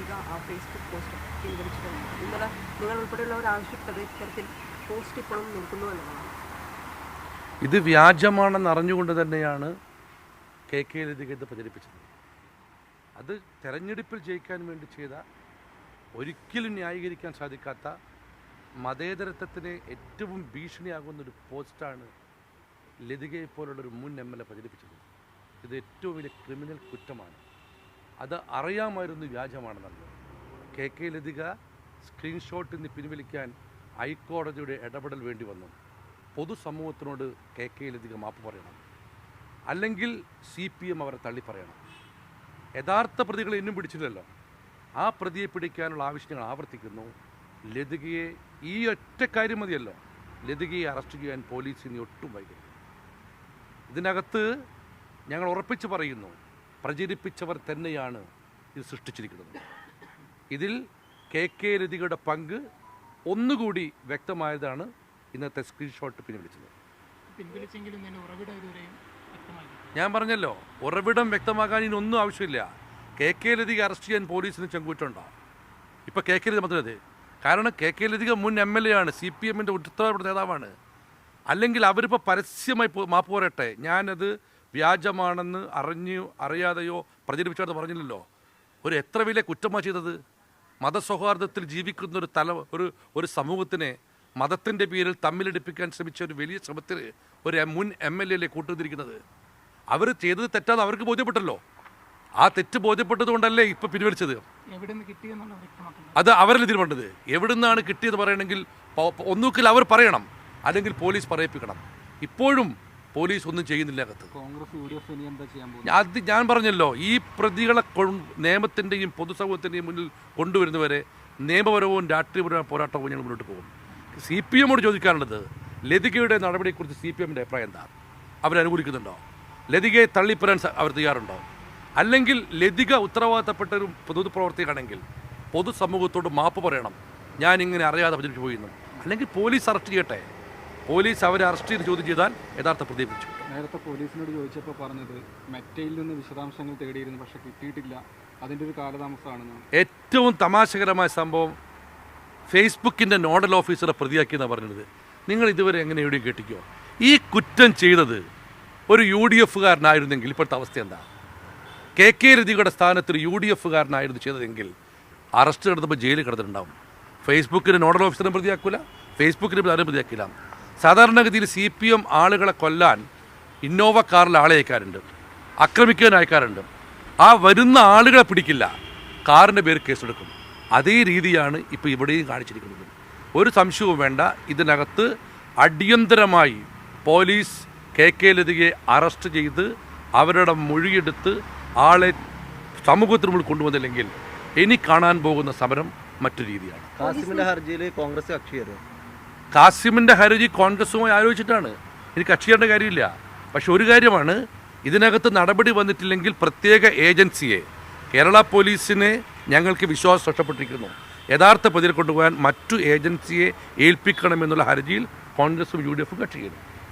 ലതിക ആ Facebook post പിൻവലിച്ചിട്ടുണ്ട് ഇന്നലെ നിങ്ങൾ ഉൾപ്പെടെയുള്ളവർ ആവശ്യപ്പെട്ടത് ഇത്തരത്തിൽ പോസ്റ്റ് ഇപ്പോഴും നിൽക്കുന്നു എന്നുള്ളതാണ്. ഇത് വ്യാജമാണെന്ന് അറിഞ്ഞുകൊണ്ട് തന്നെയാണ് കെ കെ ലതിക ഇത് പ്രചരിപ്പിച്ചത്. അത് തെരഞ്ഞെടുപ്പിൽ ജയിക്കാൻ വേണ്ടി ചെയ്ത ഒരിക്കലും ന്യായീകരിക്കാൻ സാധിക്കാത്ത മതേതരത്വത്തിന് ഏറ്റവും ഭീഷണിയാകുന്ന ഒരു പോസ്റ്റാണ് ലതികയെ പോലുള്ളൊരു മുൻ എം എൽ എ പ്രചരിപ്പിച്ചത്. ഇത് ഏറ്റവും വലിയ ക്രിമിനൽ കുറ്റമാണ്. അത് അറിയാമായിരുന്നു വ്യാജമാണെന്നത് കെ കെ ലതിക സ്ക്രീൻഷോട്ടിൽ നിന്ന് പിൻവലിക്കാൻ ഹൈക്കോടതിയുടെ ഇടപെടൽ വേണ്ടി വന്നു. പൊതുസമൂഹത്തിനോട് കെ കെ ലതിക മാപ്പ് പറയണം. അല്ലെങ്കിൽ സി പി എം അവരെ തള്ളി പറയണം. യഥാർത്ഥ പ്രതികളെ ഇന്നും പിടിച്ചില്ലല്ലോ. ആ പ്രതിയെ പിടിക്കാനുള്ള ആവശ്യം ഞങ്ങൾ ആവർത്തിക്കുന്നു. ലതികയെ ഈ ഒറ്റ കാര്യം മതിയല്ലോ. ലതികയെ അറസ്റ്റ് ചെയ്യാൻ പോലീസിന് ഒട്ടും വൈകരുത്. ഇതിനകത്ത് ഞങ്ങൾ ഉറപ്പിച്ച് പറയുന്നു. പ്രചരിപ്പിച്ചവർ തന്നെയാണ് ഇത് സൃഷ്ടിച്ചിരിക്കുന്നത്. ഇതിൽ കെ കെ ലതികയുടെ പങ്ക് ഒന്നുകൂടി വ്യക്തമായതാണ്. ഇന്നത്തെ സ്ക്രീൻഷോട്ട് പിൻവലിച്ചത് ഞാൻ പറഞ്ഞല്ലോ ഉറവിടം വ്യക്തമാക്കാൻ ഇനി ഒന്നും ആവശ്യമില്ല. കെ കെ ലതിക അറസ്റ്റ് ചെയ്യാൻ പോലീസിന് ചെങ്കൂറ്റുണ്ടോ ഇപ്പോൾ കെ കെ ലതി മാത്രമേ അതെ കാരണം കെ കെ ലതിക മുൻ എം എൽ എ ആണ് സി പി എമ്മിന്റെ ഉത്തരവാദിത്ത നേതാവാണ്. അല്ലെങ്കിൽ അവരിപ്പോൾ പരസ്യമായി മാപ്പ് പറയട്ടെ. ഞാനത് വ്യാജമാണെന്ന് അറിഞ്ഞു അറിയാതെയോ പ്രചരിപ്പിച്ചോ പറഞ്ഞില്ലല്ലോ. ഒരു എത്ര വലിയ കുറ്റമാണ് ചെയ്തത്? മതസൗഹാർദ്ദത്തിൽ ജീവിക്കുന്ന ഒരു തല ഒരു ഒരു സമൂഹത്തിനെ മതത്തിന്റെ പേരിൽ തമ്മിലെടുപ്പിക്കാൻ ശ്രമിച്ച ഒരു വലിയ ശ്രമത്തിൽ ഒരു മുൻ എം എൽ എ കൂട്ടുതിരിക്കുന്നത് അവർ ചെയ്തത് തെറ്റാതെ അവർക്ക് ബോധ്യപ്പെട്ടല്ലോ. ആ തെറ്റ് ബോധ്യപ്പെട്ടത് കൊണ്ടല്ലേ ഇപ്പം പിൻവലിച്ചത്? അത് അവരല്ലേ തീരുമാനത് എവിടെ നിന്നാണ് കിട്ടിയത് പറയണമെങ്കിൽ ഒന്നുകിൽ അവർ പറയണം. അല്ലെങ്കിൽ പോലീസ് പറയിപ്പിക്കണം. ഇപ്പോഴും പോലീസ് ഒന്നും ചെയ്യുന്നില്ല അകത്ത്. അത് ഞാൻ പറഞ്ഞല്ലോ ഈ പ്രതികളെ കൊ- നിയമത്തിന്റെയും പൊതുസമൂഹത്തിന്റെയും മുന്നിൽ കൊണ്ടുവരുന്നവരെ നിയമപരവും രാഷ്ട്രീയപരവും പോരാട്ടവും ഞങ്ങൾ മുന്നോട്ട് പോകും. സി പി എമ്മോട് ചോദിക്കാനുള്ളത് ലതികയുടെ നടപടിയെക്കുറിച്ച് സി പി എമ്മിന്റെ അഭിപ്രായം എന്താ? അവരനുകൂലിക്കുന്നുണ്ടോ ലതികയെ തള്ളിപ്പരാൻ അവർ തയ്യാറുണ്ടോ? അല്ലെങ്കിൽ ലതിക ഉത്തരവാദിത്തപ്പെട്ട ഒരു പൊതുപ്രവർത്തകയാണെങ്കിൽ പൊതുസമൂഹത്തോട് മാപ്പ് പറയണം. ഞാനിങ്ങനെ അറിയാതെ പ്രചരിച്ചു പോയിരുന്നു അല്ലെങ്കിൽ പോലീസ് അറസ്റ്റ് ചെയ്യട്ടെ? പോലീസ് അവരെ അറസ്റ്റ് ചെയ്ത് ചോദ്യം ചെയ്താൽ യഥാർത്ഥ പ്രതി പിടിച്ചു. നേരത്തെ പോലീസിനോട് ചോദിച്ചപ്പോൾ പറഞ്ഞത് മെറ്റയിൽ നിന്ന് വിശദാംശങ്ങൾ തേടിയിരുന്നു പക്ഷെ കിട്ടിയിട്ടില്ല. അതിന്റെ ഒരു കാലതാമസമാണ് ഏറ്റവും തമാശകരമായ സംഭവം ഫേസ്ബുക്കിന്റെ നോഡൽ ഓഫീസറെ പ്രതിയാക്കിയെന്നാണ് പറഞ്ഞത്. നിങ്ങൾ ഇതുവരെ എങ്ങനെ എവിടെയും കേട്ടിക്കോ? ഈ കുറ്റം ചെയ്തത് ഒരു യു ഡി എഫുകാരനായിരുന്നെങ്കിൽ ഇപ്പോഴത്തെ അവസ്ഥ എന്താ? കെ കെ രതിയുടെ സ്ഥാനത്ത് ഒരു യു ഡി എഫുകാരനായിരുന്നു ചെയ്തതെങ്കിൽ അറസ്റ്റ് കിടന്നപ്പോൾ ജയിലിൽ കിടന്നിട്ടുണ്ടാവും. ഫേസ്ബുക്കിന്റെ നോഡൽ ഓഫീസറെ പ്രതിയാക്കില്ല ഫേസ്ബുക്കിന് ആരും പ്രതിയാക്കില്ല സാധാരണഗതിയിൽ സി പി എം ആളുകളെ കൊല്ലാൻ ഇന്നോവ കാറിൽ ആളെ അയക്കാറുണ്ട്. ആക്രമിക്കാൻ അയക്കാറുണ്ട്. ആ വരുന്ന ആളുകളെ പിടിക്കില്ല. കാറിന്റെ പേര് കേസെടുക്കും. അതേ രീതിയാണ് ഇപ്പോൾ ഇവിടെയും കാണിച്ചിരിക്കുന്നത്. ഒരു സംശയവും വേണ്ട. ഇതിനകത്ത് അടിയന്തരമായി പോലീസ് കെ കെ ലതികയെ അറസ്റ്റ് ചെയ്ത് അവരുടെ മൊഴിയെടുത്ത് ആളെ സമൂഹത്തിന് മുന്നിൽ കൊണ്ടുവന്നില്ലെങ്കിൽ ഇനി കാണാൻ പോകുന്ന സമരം മറ്റു രീതിയാണ്. കാസിമിന്റെ ഹർജിയിൽ കോൺഗ്രസ് കക്ഷി കാസിമിന്റെ ഹരജി കോൺഗ്രസുമായി ആലോചിച്ചിട്ടാണ്. ഇനി കക്ഷി ചെയ്യേണ്ട കാര്യമില്ല. പക്ഷെ ഒരു കാര്യമാണ് ഇതിനകത്ത് നടപടി വന്നിട്ടില്ലെങ്കിൽ പ്രത്യേക ഏജൻസിയെ കേരള പോലീസിനെ ഞങ്ങൾക്ക് വിശ്വാസം നഷ്ടപ്പെട്ടിരിക്കുന്നു. യഥാർത്ഥ പ്രതിയെ കൊണ്ടുപോകാൻ മറ്റു ഏജൻസിയെ ഏൽപ്പിക്കണമെന്നുള്ള ഹർജിയിൽ കോൺഗ്രസും യു ഡി എഫും കക്ഷി ചെയ്യുന്നു